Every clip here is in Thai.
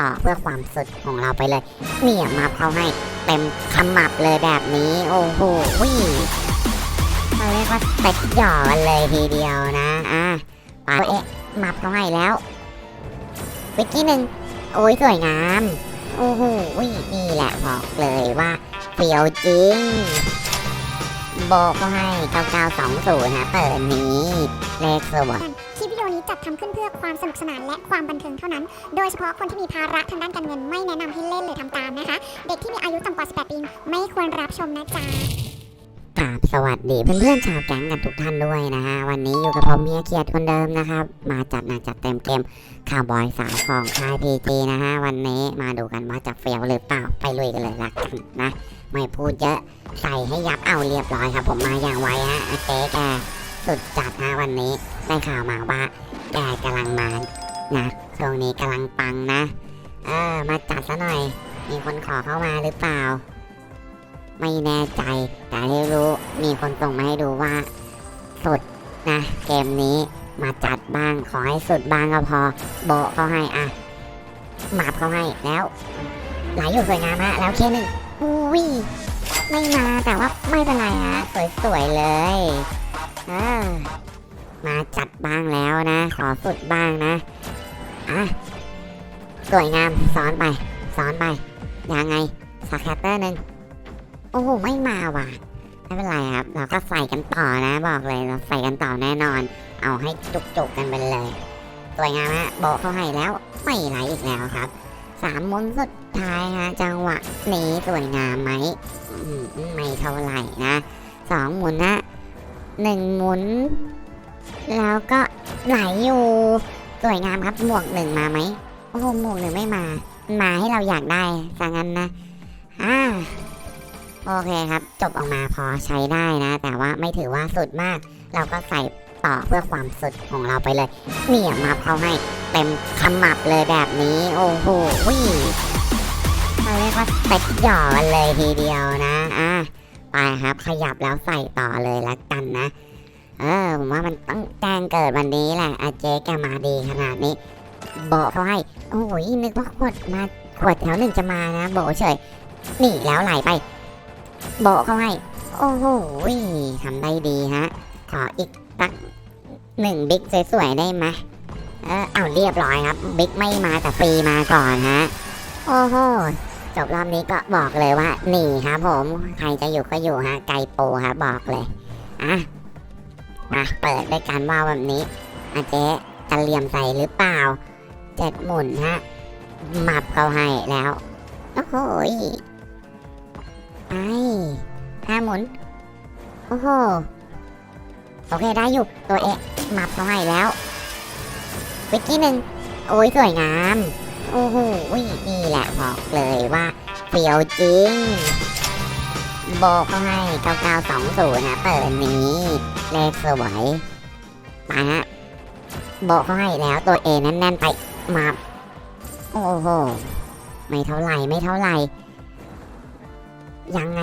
ต่อเพื่อความสุดของเราไปเลยเนี่ยมาเขาให้เต็มขมับเลยแบบนี้ โอ้โหวิเขาเรียกว่าเต็กหย่อกันเลยทีเดียวนะอะไปเอ๊ะมาเขาให้แล้ววิกกี้หนึ่งโอ้ยสวยงามโอ้โหวินี่แหละบอกเลยว่าเฟียวจริงโบก็ให้ 9920นะเปิดนี้ เลขสวยคลิปวิดี นี้จัดทำขึ้นเพื่อความสนุกสนานและความบันเทิงเท่านั้น โดยเฉพาะคนที่มีภาระทางด้านการเงินไม่แนะนำให้เล่นหรือทำตามนะคะ เด็กที่มีอายุต่ำกว่า 18 ปีไม่ควรรับชมนะจ๊ะกราบสวัสดีเพื่อนๆชาวแก๊งกันทุกท่านด้วยนะฮะ วันนี้อยู่กับผมเมียเกียรติคนเดิมนะครับ มาจัดหนักจัดเต็มเกมข่าวบอยสายของค่ายพีจีนะฮะ วันนี้มาดูกันว่าจะเฟี้ยวหรือเปล่าไปลุยกันเลยละกันนะ ไม่พูดเยอะใส่ให้ยับเอาเรียบร้อยครับ ผมมาอย่างไวฮะอเจ๊แกสุดจัดฮะวันนี้ ได้ข่าวมาว่าแกกำลังมานะช่วงนี้กำลังปังนะ เออ มาจัดซะหน่อย มีคนขอเข้ามาหรือเปล่า ไม่แน่ใจ แต่ให้รู้มีคนส่งมาให้ดูว่า สุดนะ เกมนี้มาจัดบ้างขอให้สุดบ้างก็พอ โบเขาให้อะหมาบเขาให้แล้วไหลอยู่สวยงามฮะแล้วเคหนึ่งอุ้ยไม่มาแต่ว่าไม่เป็นไรฮะสวยๆเลยเออ มาจัดบ้างแล้วนะ ขอสุดบ้างนะอะสวยงามซ้อนไปซ้อนไปยังไงสแคตเตอร์หนึ่งโอ้โหไม่มาว่ะไม่เป็นไรครับ เราก็ใส่กันต่อนะบอกเลยเราใส่กันต่อแน่นอน เอาให้จุกๆกันไปเลยสวยงามฮะโบะเขาให้แล้วไม่ไหลอีกแล้วครับสามหมุนสุดท้ายฮะจังหวะนี้สวยงามไหมอืมไม่เท่าไหร่นะสองหมุนนะหนึ่งหมุน แล้วก็ไหลอยู่สวยงามครับหมวกหนึ่งมาไหมโอ้โหหมวกหนึ่งไม่มามาให้เราอยากได้ซะงั้นนะอ่าโอเคครับ จบออกมาพอใช้ได้นะ แต่ว่าไม่ถือว่าสุดมาก เราก็ใส่ต่อเพื่อความสุดของเราไปเลยเนี่ยมาเขาให้เต็มขมับเลยแบบนี้ โอ้โหวิเขาเรียกว่าเต็กหย่อกันเลยทีเดียวนะอะไปครับขยับแล้วใส่ต่อเลยละกันนะ เออผมว่ามันต้องแจ้งเกิดวันนี้แหละอาเจ๊แกมาดีขนาดนี้ บอกเขาให้ โอ้ยนึกว่าขวดมาขวดแถวหนึ่งจะมานะโบเฉยหนีแล้วไหลไปโบเขาให้ โอ้โหทำได้ดีฮะ ขออีกตักหนึ่งบิ๊กสวยๆได้ไหมเออเอาเรียบร้อยครับบิ๊กไม่มาแต่ฟรีมาก่อนฮะ โอ้โหจบรอบนี้ก็บอกเลยว่าหนีครับผม ใครจะอยู่ก็อยู่ฮะ ไกลโปฮะบอกเลย อะ มาเปิดด้วยการว่าแบบนี้อาเจ๊จะเหลี่ยมใส่หรือเปล่าเจ็ดหมุนฮะหมับเขาให้แล้ว โอ้โหไอห้าหมุน โอ้โห โอเคได้อยู่ ตัวเอะมับเขาให้แล้ววิกกี้หนึ่งโอ้ยสวยงาม โอ้โหนี่แหละบอกเลยว่าเฟียวจริง โบเขาให้ 9920 นะ เปิดนี้ เลขสวยไปฮะ โบเขาให้แล้วตัวเอแน่นไป มา โอ้โห ไม่เท่าไหร่ ไม่เท่าไหร่ ยังไง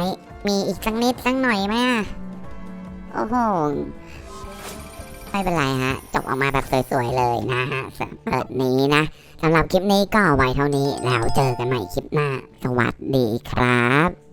มีอีกสักนิดสักหน่อยไหมโอ้โห ไม่เป็นไรฮะ จบออกมาแบบสวยๆเลยนะฮะสำหรับนี้นะสำหรับคลิปนี้ก็ไว้เท่านี้แล้วเจอกันใหม่คลิปหน้า สวัสดีครับ